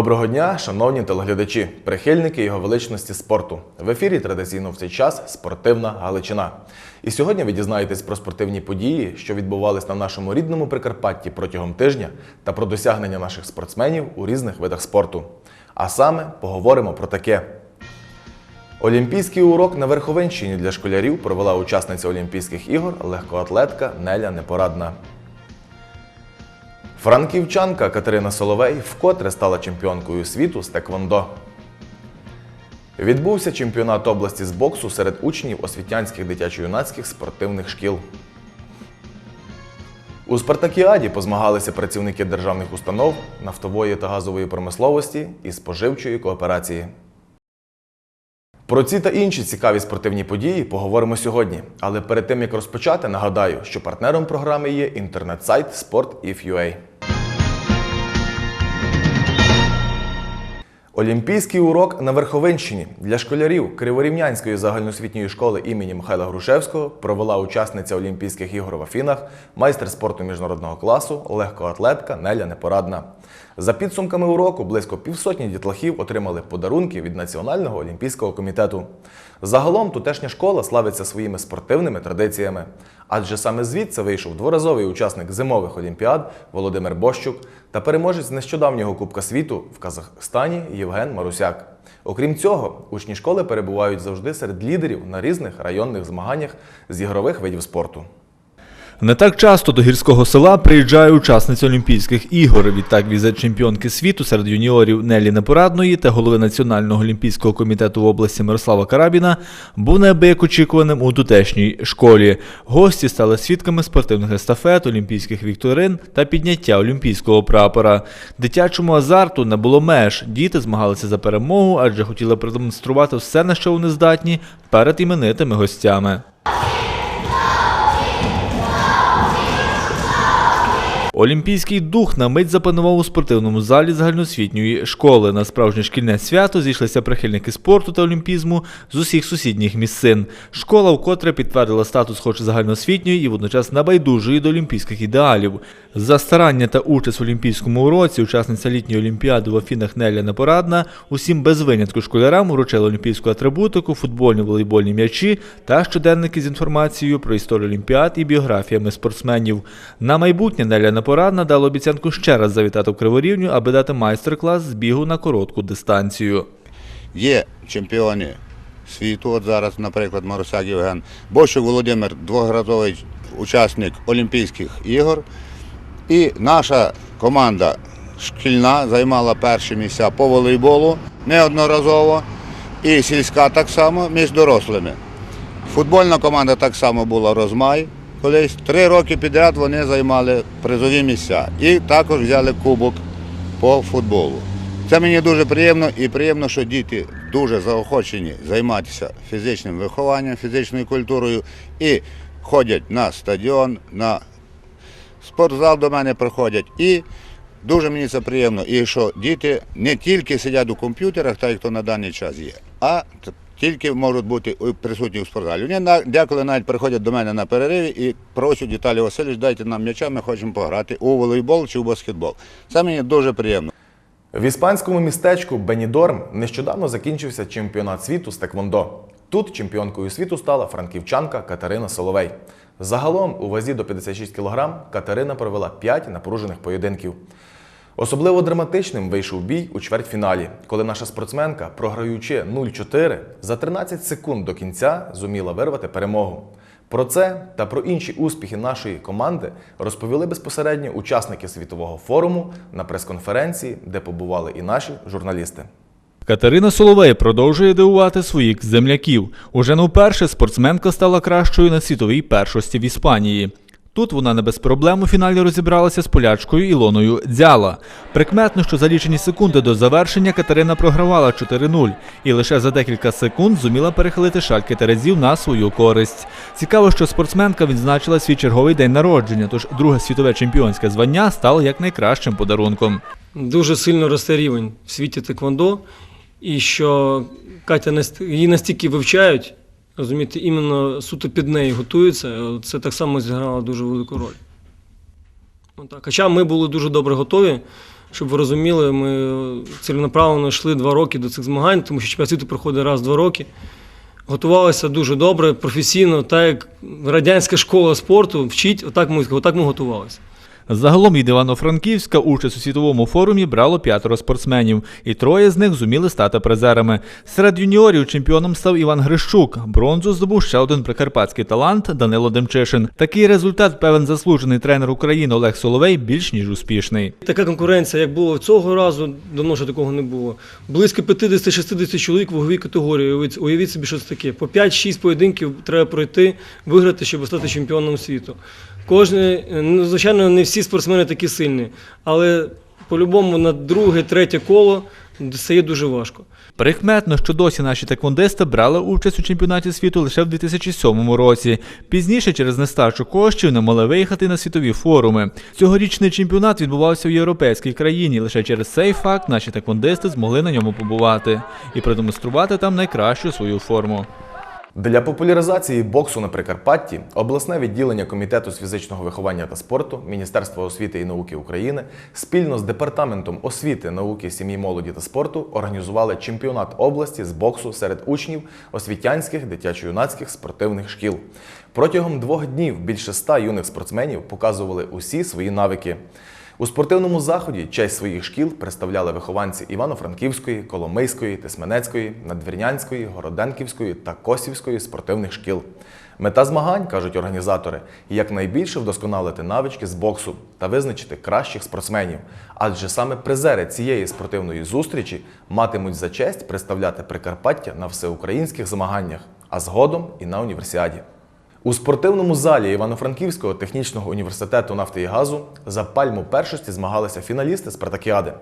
Доброго дня, шановні телеглядачі, прихильники його величності спорту. В ефірі традиційно в цей час спортивна Галичина. І сьогодні ви дізнаєтесь про спортивні події, що відбувались на нашому рідному Прикарпатті протягом тижня, та про досягнення наших спортсменів у різних видах спорту. А саме поговоримо про таке. Олімпійський урок на Верховинщині для школярів провела учасниця Олімпійських ігор легкоатлетка Неля Непорадна. Франківчанка Катерина Соловей вкотре стала чемпіонкою світу з теквондо. Відбувся чемпіонат області з боксу серед учнів освітянських дитячо-юнацьких спортивних шкіл. У Спартакіаді позмагалися працівники державних установ, нафтової та газової промисловості і споживчої кооперації. Про ці та інші цікаві спортивні події поговоримо сьогодні. Але перед тим як розпочати, нагадаю, що партнером програми є інтернет-сайт Sport.if.ua. Олімпійський урок на Верховинщині для школярів Криворівнянської загальноосвітньої школи імені Михайла Грушевського провела учасниця Олімпійських ігор в Афінах, майстер спорту міжнародного класу, легкоатлетка Неля Непорадна. За підсумками уроку близько півсотні дітлахів отримали подарунки від Національного олімпійського комітету. Загалом тутешня школа славиться своїми спортивними традиціями, адже саме звідси вийшов дворазовий учасник зимових олімпіад Володимир Бощук та переможець нещодавнього Кубка світу в Казахстані Євген Марусяк. Окрім цього, учні школи перебувають завжди серед лідерів на різних районних змаганнях з ігрових видів спорту. Не так часто до гірського села приїжджає учасниця Олімпійських ігор. Відтак віце-чемпіонки світу серед юніорів Нелі Непорадної та голови Національного олімпійського комітету в області Мирослава Карабіна був неабияк очікуваним у тутешній школі. Гості стали свідками спортивних естафет, олімпійських вікторин та підняття олімпійського прапора. Дитячому азарту не було меж. Діти змагалися за перемогу, адже хотіли продемонструвати все, на що вони здатні перед іменитими гостями. Олімпійський дух на мить запанував у спортивному залі загальноосвітньої школи. На справжнє шкільне свято зійшлися прихильники спорту та олімпізму з усіх сусідніх місцин. Школа вкотре підтвердила статус хоч загальноосвітньої і водночас небайдужої до олімпійських ідеалів. За старання та участь в олімпійському уроці учасниця літньої олімпіади в Афінах Неля Непорадна усім без винятку школярам вручила олімпійську атрибутику, футбольні волейбольні м'ячі та щоденники з інформацією про історію олімпіад і біографіями спортсменів. На майбутнє Неля Непорадна дала обіцянку ще раз завітати в Криворівню, аби дати майстер-клас з бігу на коротку дистанцію. Є чемпіони світу. От зараз, наприклад, Марусяк Євген. Бощук Володимир, двогразовий учасник Олімпійських ігор. І наша команда шкільна займала перші місця по волейболу неодноразово. І сільська так само між дорослими. Футбольна команда так само була Розмай. Колись три роки підряд вони займали призові місця. І також взяли кубок по футболу. Це мені дуже приємно і приємно, що діти дуже заохочені займатися фізичним вихованням, фізичною культурою і ходять на стадіон, на спортзал до мене приходять. І дуже мені це приємно. І що діти не тільки сидять у комп'ютерах, так як то на даний час є, а тільки можуть бути присутні у спортзалі. Вони деколи навіть приходять до мене на перериві і просять Віталій Васильович, дайте нам м'яча, ми хочемо пограти у волейбол чи у баскетбол. Це мені дуже приємно. В іспанському містечку Бенідорм нещодавно закінчився чемпіонат світу з теквондо. Тут чемпіонкою світу стала франківчанка Катерина Соловей. Загалом у вазі до 56 кг Катерина провела 5 напружених поєдинків. Особливо драматичним вийшов бій у чвертьфіналі, коли наша спортсменка, програючи 0-4, за 13 секунд до кінця зуміла вирвати перемогу. Про це та про інші успіхи нашої команди розповіли безпосередньо учасники світового форуму на прес-конференції, де побували і наші журналісти. Катерина Соловей продовжує дивувати своїх земляків. Уже не вперше спортсменка стала кращою на світовій першості в Іспанії. Тут вона не без проблем у фіналі розібралася з полячкою Ілоною Дзяла. Прикметно, що за лічені секунди до завершення Катерина програвала 4-0 і лише за декілька секунд зуміла перехилити шальки терезів на свою користь. Цікаво, що спортсменка відзначила свій черговий день народження, тож друге світове чемпіонське звання стало як найкращим подарунком. дуже сильно росте рівень в світі теквондо, і що Катя її настільки вивчають, розумієте, іменно суто під неї готуються. Це так само зіграло дуже велику роль. Отак. Хоча ми були дуже добре готові. Щоб ви розуміли, ми ціленаправленно йшли два роки до цих змагань, тому що чемпіонат світу проходить раз в два роки. Готувалися дуже добре, професійно, так як радянська школа спорту вчить, отак ми, отак ми готувалися. Загалом від Івано-Франківська участь у світовому форумі брало п'ятеро спортсменів, і троє з них зуміли стати призерами. Серед юніорів чемпіоном став Іван Грищук. Бронзу здобув ще один прикарпатський талант Данило Демчишин. Такий результат певен заслужений тренер України Олег Соловей більш ніж успішний. Така конкуренція, як було цього разу, давно ще такого не було. Близько 50-60 чоловік в ваговій категорії. Уявіть, собі, що це таке. По 5-6 поєдинків треба пройти, виграти, щоб стати чемпіоном світу. Кожен, ну, звичайно, не всі спортсмени такі сильні, але по-любому на друге, третє коло стає дуже важко. Прикметно, що досі наші таквондисти брали участь у чемпіонаті світу лише в 2007 році. Пізніше, через нестачу коштів, не могли виїхати на світові форуми. Цьогорічний чемпіонат відбувався в європейській країні. Лише через цей факт наші таквондисти змогли на ньому побувати і продемонструвати там найкращу свою форму. Для популяризації боксу на Прикарпатті обласне відділення Комітету з фізичного виховання та спорту Міністерства освіти і науки України спільно з департаментом освіти, науки, сім'ї, молоді та спорту організували чемпіонат області з боксу серед учнів освітянських дитячо-юнацьких спортивних шкіл. Протягом двох днів більше ста юних спортсменів показували усі свої навики. У спортивному заході честь своїх шкіл представляли вихованці Івано-Франківської, Коломийської, Тисменецької, Надвірнянської, Городенківської та Косівської спортивних шкіл. Мета змагань, кажуть організатори, якнайбільше вдосконалити навички з боксу та визначити кращих спортсменів. Адже саме призери цієї спортивної зустрічі матимуть за честь представляти Прикарпаття на всеукраїнських змаганнях, а згодом і на універсіаді. У спортивному залі Івано-Франківського технічного університету нафти і газу за пальму першості змагалися фіналісти Спартакіади,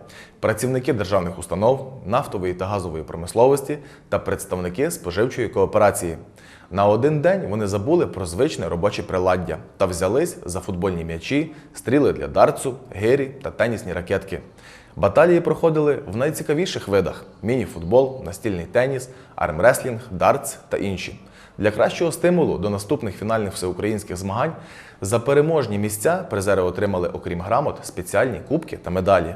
працівники державних установ, нафтової та газової промисловості та представники споживчої кооперації. На один день вони забули про звичне робоче приладдя та взялись за футбольні м'ячі, стріли для дартсу, гирі та тенісні ракетки. Баталії проходили в найцікавіших видах: міні-футбол, настільний теніс, армреслінг, дартс та інші. Для кращого стимулу до наступних фінальних всеукраїнських змагань за переможні місця призери отримали, окрім грамот, спеціальні кубки та медалі.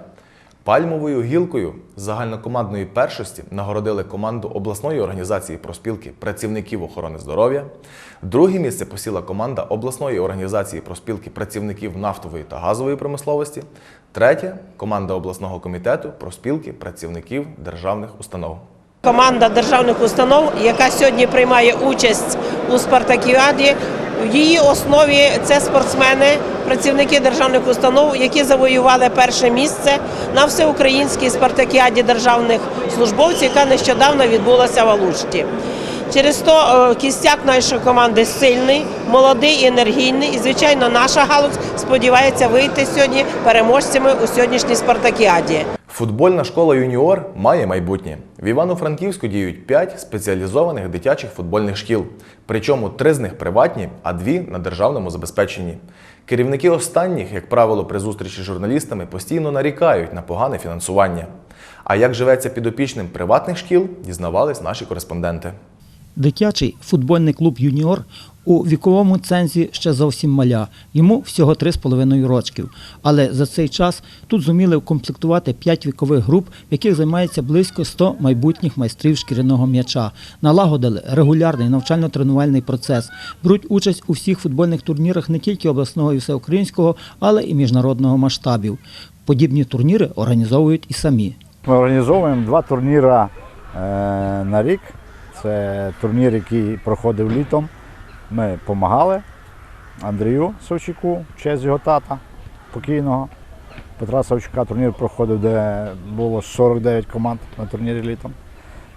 Пальмовою гілкою загальнокомандної першості нагородили команду обласної організації проспілки працівників охорони здоров'я. Друге місце посіла команда обласної організації проспілки працівників нафтової та газової промисловості. Третє команда обласного комітету проспілки працівників державних установ. Команда державних установ, яка сьогодні приймає участь у Спартакіаді, в її основі це спортсмени, працівники державних установ, які завоювали перше місце на всеукраїнській спартакіаді державних службовців, яка нещодавно відбулася в Алушті. Через то е, кістяк нашої команди сильний, молодий енергійний. І, звичайно, наша галузь сподівається вийти сьогодні переможцями у сьогоднішній спартакіаді. Футбольна школа юніор має майбутнє. В Івано-Франківську діють 5 спеціалізованих дитячих футбольних шкіл. Причому три з них приватні, а дві на державному забезпеченні. Керівники останніх, як правило, при зустрічі з журналістами постійно нарікають на погане фінансування. А як живеться підопічним приватних шкіл, дізнавались наші кореспонденти. Дитячий футбольний клуб Юніор у віковому цензі ще зовсім маля. Йому всього 3,5 рочків. Але за цей час тут зуміли укомплектувати 5 вікових груп, в яких займається близько 100 майбутніх майстрів шкіряного м'яча. Налагодили регулярний навчально-тренувальний процес. Беруть участь у всіх футбольних турнірах не тільки обласного і всеукраїнського, але і міжнародного масштабів. Подібні турніри організовують і самі. Ми організовуємо два турніри е, на рік. Це турнір, який проходив літом. Ми допомагали Андрію Савчуку, в честь його тата покійного. Петра Савчука турнір проходив, де було 49 команд на турнірі літом.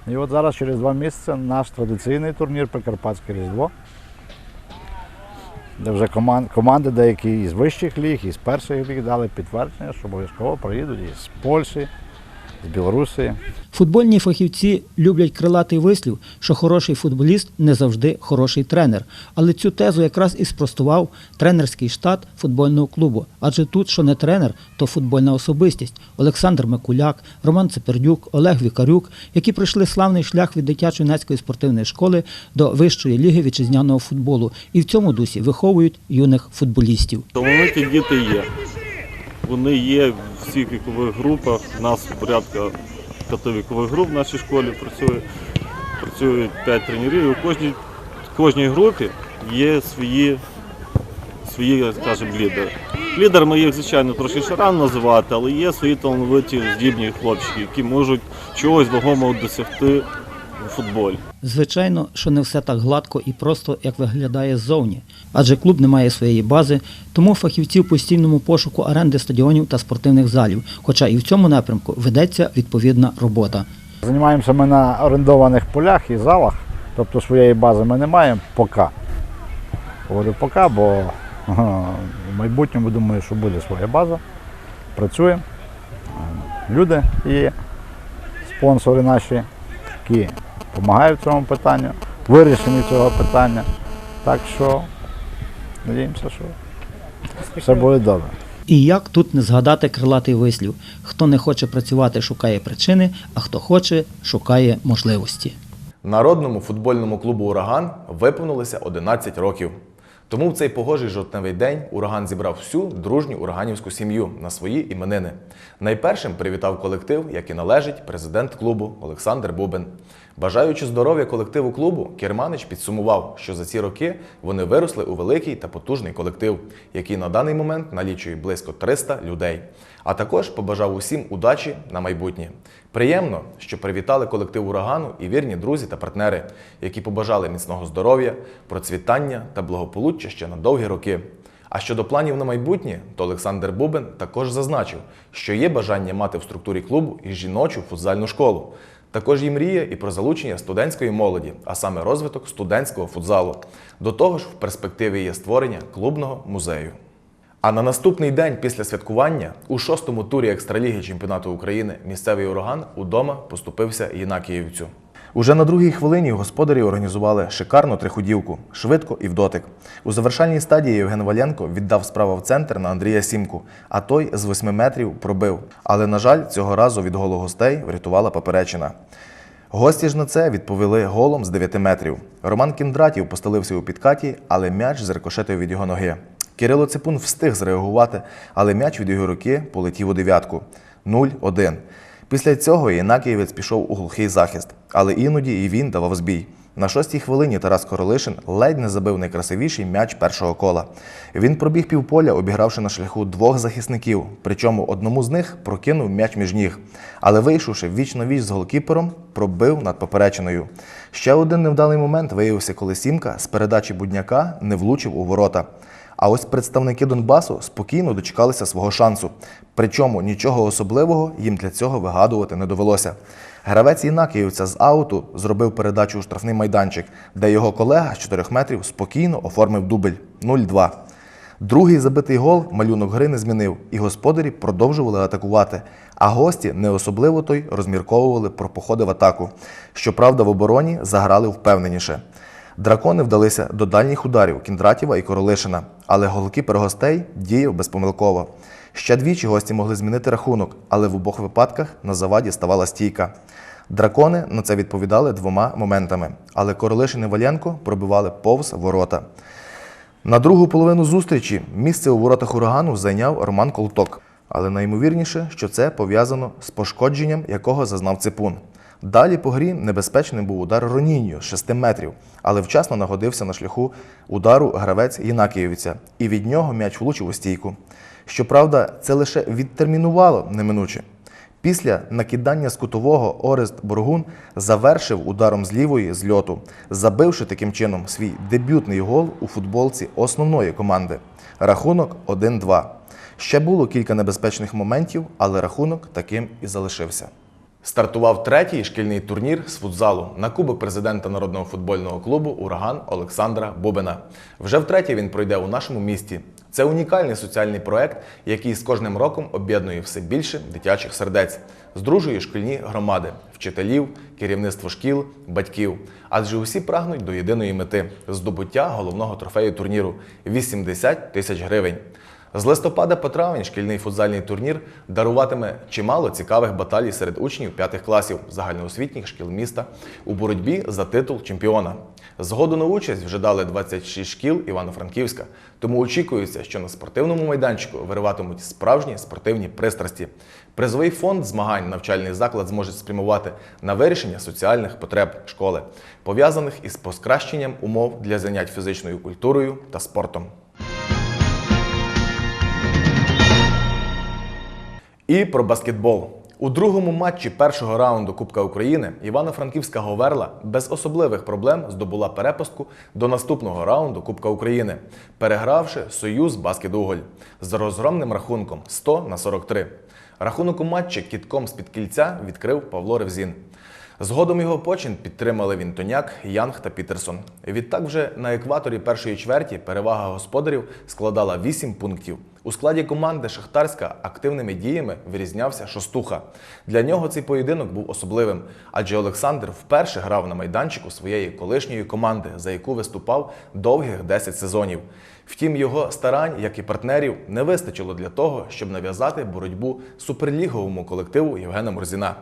І от зараз через два місяці наш традиційний турнір Прикарпатське Різдво, де вже команд, команди деякі із вищих ліг, із перших ліг дали підтвердження, що обов'язково приїдуть із Польщі, з Білорусі. Футбольні фахівці люблять крилатий вислів, що хороший футболіст не завжди хороший тренер. Але цю тезу якраз і спростував тренерський штат футбольного клубу. Адже тут, що не тренер, то футбольна особистість. Олександр Микуляк, Роман Цепердюк, Олег Вікарюк, які пройшли славний шлях від дитячо-юнацької спортивної школи до вищої ліги вітчизняного футболу. І в цьому дусі виховують юних футболістів. Талановиті діти є. Вони є в всіх вікових групах. У нас порядка п'яти вікових груп в нашій школі працює. Працюють п'ять тренерів. У кожній, кожній групі є свої, свої, скажімо, лідери. Лідерами їх, звичайно, трошки ще рано називати, але є свої талановиті здібні хлопчики, які можуть чогось вагомого досягти у футболі. Звичайно, що не все так гладко і просто, як виглядає ззовні, адже клуб не має своєї бази, тому фахівці в постійному пошуку оренди стадіонів та спортивних залів, хоча і в цьому напрямку ведеться відповідна робота. Займаємося ми на орендованих полях і залах, тобто своєї бази ми не маємо поки. Говорю поки, бо в майбутньому думаю, що буде своя база. Працюємо. Люди є, спонсори наші, які допомагають в цьому питанню, вирішенні цього питання. Так що надіємося, що все буде добре. І як тут не згадати крилатий вислів: хто не хоче працювати, шукає причини, а хто хоче, шукає можливості. Народному футбольному клубу Ураган виповнилося 11 років. Тому в цей погожий жовтневий день ураган зібрав всю дружню ураганівську сім'ю на свої іменини. Найпершим привітав колектив, як і належить, президент клубу Олександр Бубен. Бажаючи здоров'я колективу клубу, Керманич підсумував, що за ці роки вони виросли у великий та потужний колектив, який на даний момент налічує близько 300 людей. А також побажав усім удачі на майбутнє. Приємно, що привітали колектив урагану і вірні друзі та партнери, які побажали міцного здоров'я, процвітання та благополуччя ще на довгі роки. А щодо планів на майбутнє, то Олександр Бубен також зазначив, що є бажання мати в структурі клубу і жіночу футзальну школу. Також і мрія і про залучення студентської молоді, а саме розвиток студентського футзалу. До того ж, в перспективі є створення клубного музею. А на наступний день після святкування у шостому турі екстраліги чемпіонату України місцевий ураган удома поступився Єнакіївцю. Уже на другій хвилині господарі організували шикарну триходівку, швидко і в дотик. У завершальній стадії Євген Валенко віддав справа в центр на Андрія Сімку, а той з 8 метрів пробив. Але, на жаль, цього разу від голу гостей врятувала поперечина. Гості ж на це відповіли голом з 9 метрів. Роман Кіндратів постелився у підкаті, але м'яч зрикошетив від його ноги. Кирило Ципун встиг зреагувати, але м'яч від його руки полетів у дев'ятку. 0-1. Після цього Єнакієвець пішов у глухий захист, але іноді і він давав збій. На шостій хвилині Тарас Королишин ледь не забив найкрасивіший м'яч першого кола. Він пробіг півполя, обігравши на шляху двох захисників, причому одному з них прокинув м'яч між ніг. Але вийшовши віч на віч з голкіпером, пробив над поперечиною. Ще один невдалий момент виявився, коли Сімка з передачі будняка не влучив у ворота. А ось представники Донбасу спокійно дочекалися свого шансу. Причому нічого особливого їм для цього вигадувати не довелося. Гравець Єнакіївця з ауту зробив передачу у штрафний майданчик, де його колега з 4 метрів спокійно оформив дубль 0-2. Другий забитий гол малюнок гри не змінив, і господарі продовжували атакувати. А гості не особливо той розмірковували про походи в атаку. Щоправда, в обороні заграли впевненіше. Дракони вдалися до дальніх ударів Кіндратєва і Королишина, але голкіпер гостей діяв безпомилково. Ще двічі гості могли змінити рахунок, але в обох випадках на заваді ставала стійка. Дракони на це відповідали двома моментами, але Королишин і Валенко пробивали повз ворота. На другу половину зустрічі місце у воротах урагану зайняв Роман Колток. Але найімовірніше, що це пов'язано з пошкодженням, якого зазнав ципун. Далі по грі небезпечним був удар Роніньо з 6 метрів, але вчасно нагодився на шляху удару гравець Єнакієвця, і від нього м'яч влучив у стійку. Щоправда, це лише відтермінувало неминуче. Після накидання з кутового Орест Боргун завершив ударом з лівої з льоту, забивши таким чином свій дебютний гол у футболці основної команди. Рахунок 1-2. Ще було кілька небезпечних моментів, але рахунок таким і залишився. Стартував третій шкільний турнір з футзалу на кубок президента народного футбольного клубу Ураган Олександра Бубина. Вже втретє він пройде у нашому місті. Це унікальний соціальний проект, який з кожним роком об'єднує все більше дитячих сердець, здружує шкільні громади, вчителів, керівництво шкіл, батьків. Адже усі прагнуть до єдиної мети здобуття головного трофею турніру 80 тисяч гривень. З листопада по травень шкільний футзальний турнір даруватиме чимало цікавих баталій серед учнів п'ятих класів загальноосвітніх шкіл міста у боротьбі за титул чемпіона. Згоду на участь вже дали 26 шкіл Івано-Франківська, тому очікується, що на спортивному майданчику вириватимуть справжні спортивні пристрасті. Призовий фонд змагань навчальний заклад зможе спрямувати на вирішення соціальних потреб школи, пов'язаних із покращенням умов для занять фізичною культурою та спортом. І про баскетбол. У другому матчі першого раунду Кубка України Івано-Франківська Говерла без особливих проблем здобула перепустку до наступного раунду Кубка України, перегравши Союз Баскет-Уголь з розгромним рахунком 100 на 43. Рахунок у матчі кітком з-під кільця відкрив Павло Ревзін. Згодом його почин підтримали Вінтоняк, Янг та Пітерсон. Відтак вже на екваторі першої чверті перевага господарів складала 8 пунктів. У складі команди Шахтарська активними діями вирізнявся Шостуха. Для нього цей поєдинок був особливим, адже Олександр вперше грав на майданчику своєї колишньої команди, за яку виступав довгих 10 сезонів. Втім, його старань, як і партнерів, не вистачило для того, щоб нав'язати боротьбу суперліговому колективу Євгена Морзіна.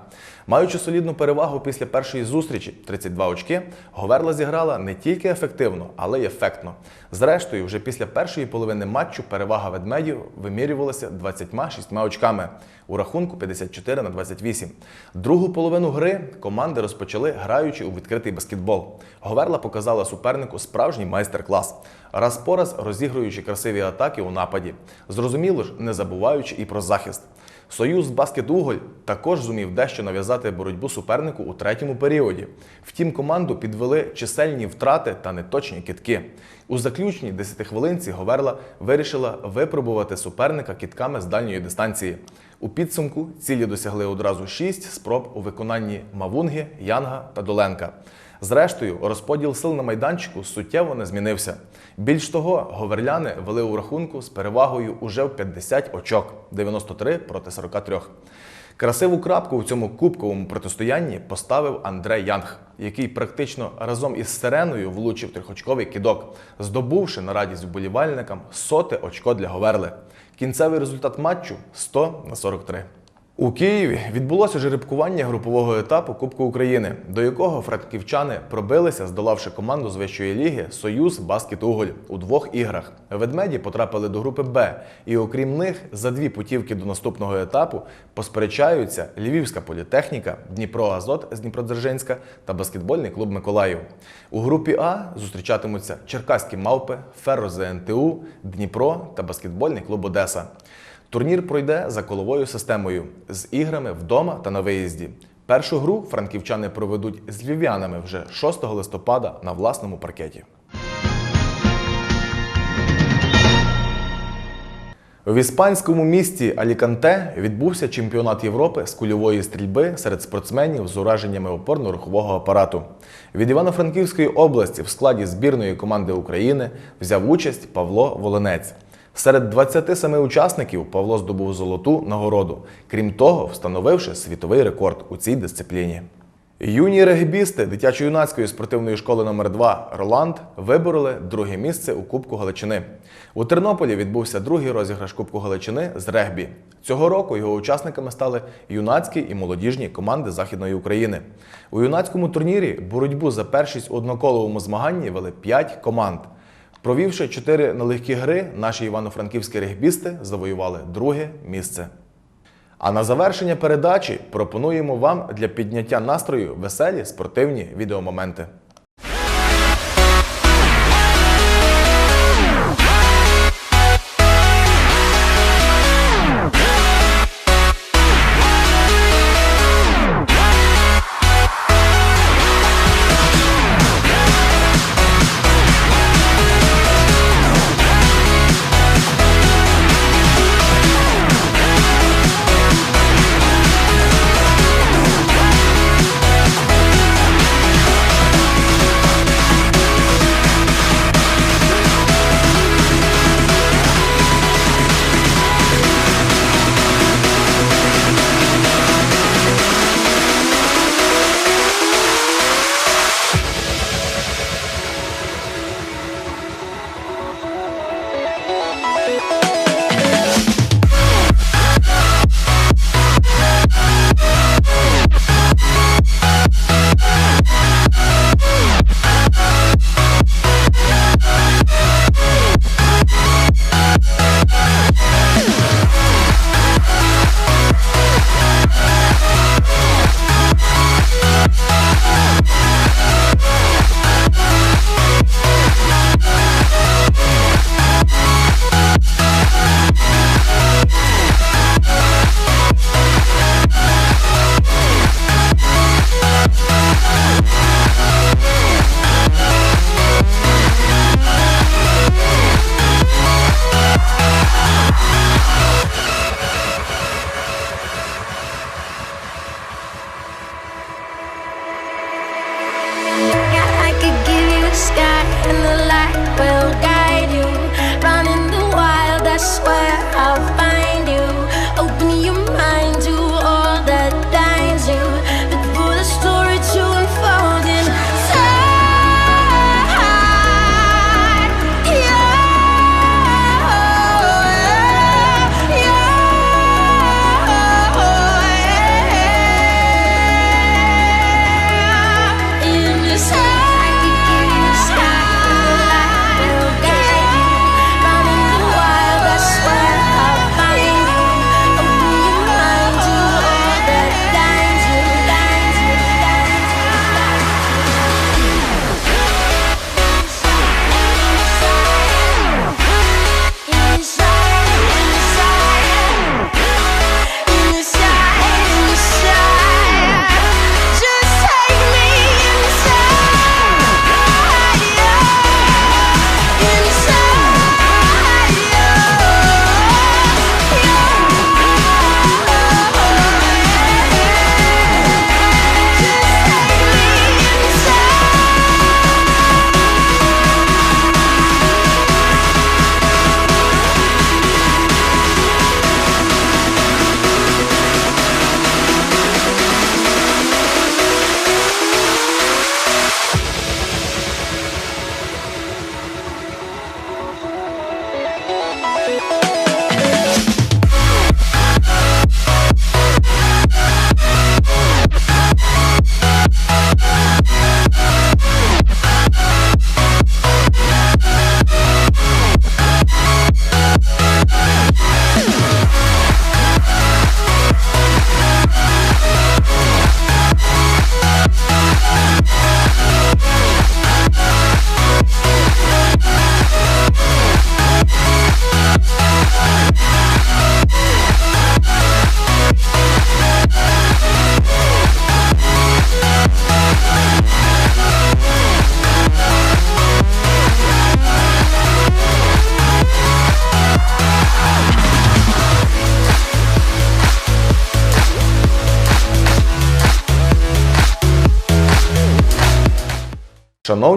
Маючи солідну перевагу після першої зустрічі 32 очки, Говерла зіграла не тільки ефективно, але й ефектно. Зрештою, вже після першої половини матчу перевага ведмедів вимірювалася 26 очками у рахунку 54 на 28. Другу половину гри команди розпочали граючи у відкритий баскетбол. Говерла показала супернику справжній майстер-клас. Раз по раз розігруючи красиві атаки у нападі. Зрозуміло ж, не забуваючи і про захист. Союз баскет-уголь також зумів дещо нав'язати боротьбу супернику у третьому періоді. Втім, команду підвели чисельні втрати та неточні китки. У заключній 10 хвилинці Говерла вирішила випробувати суперника кітками з дальньої дистанції. У підсумку цілі досягли одразу 6 спроб у виконанні Мавунги, Янга та Доленка. Зрештою, розподіл сил на майданчику суттєво не змінився. Більш того, говерляни вели у рахунку з перевагою уже в 50 очок 93 проти 43. Красиву крапку у цьому кубковому протистоянні поставив Андрей Янг, який практично разом із Сиреною влучив трьохочковий кидок, здобувши на радість вболівальникам соте очко для Говерли. Кінцевий результат матчу 100 на 43. У Києві відбулося жеребкування групового етапу Кубку України, до якого франківчани пробилися, здолавши команду з вищої ліги Союз Баскет Уголь у двох іграх. Ведмеді потрапили до групи Б, і окрім них, за дві путівки до наступного етапу посперечаються Львівська політехніка, Дніпро Азот з Дніпродзержинська та баскетбольний клуб Миколаїв. У групі А зустрічатимуться Черкаські мавпи, Ферро ЗНТУ, Дніпро та баскетбольний клуб Одеса. Турнір пройде за коловою системою з іграми вдома та на виїзді. Першу гру франківчани проведуть з львів'янами вже 6 листопада на власному паркеті. В іспанському місті Аліканте відбувся чемпіонат Європи з кульової стрільби серед спортсменів з ураженнями опорно-рухового апарату. Від Івано-Франківської області в складі збірної команди України взяв участь Павло Волинець. Серед 27 учасників Павло здобув золоту нагороду, крім того, встановивши світовий рекорд у цій дисципліні. Юні регбісти дитячо-юнацької спортивної школи номер 2 Роланд вибороли друге місце у Кубку Галичини. У Тернополі відбувся другий розіграш Кубку Галичини з регбі. Цього року його учасниками стали юнацькі і молодіжні команди Західної України. У юнацькому турнірі боротьбу за першість у одноколовому змаганні вели 5 команд. Провівши чотири нелегкі гри, наші івано-франківські регбісти завоювали друге місце. А на завершення передачі пропонуємо вам для підняття настрою веселі спортивні відеомоменти.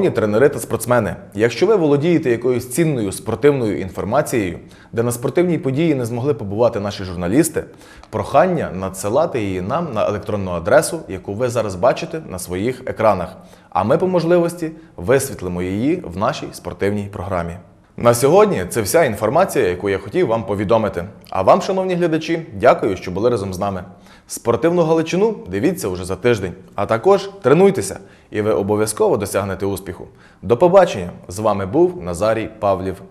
Шановні тренери та спортсмени, якщо ви володієте якоюсь цінною спортивною інформацією, де на спортивній події не змогли побувати наші журналісти, прохання надсилати її нам на електронну адресу, яку ви зараз бачите на своїх екранах. А ми по можливості висвітлимо її в нашій спортивній програмі. На сьогодні це вся інформація, яку я хотів вам повідомити. А вам, шановні глядачі, дякую, що були разом з нами. Спортивну Галичину дивіться уже за тиждень. А також тренуйтеся, і ви обов'язково досягнете успіху. До побачення! З вами був Назарій Павлів.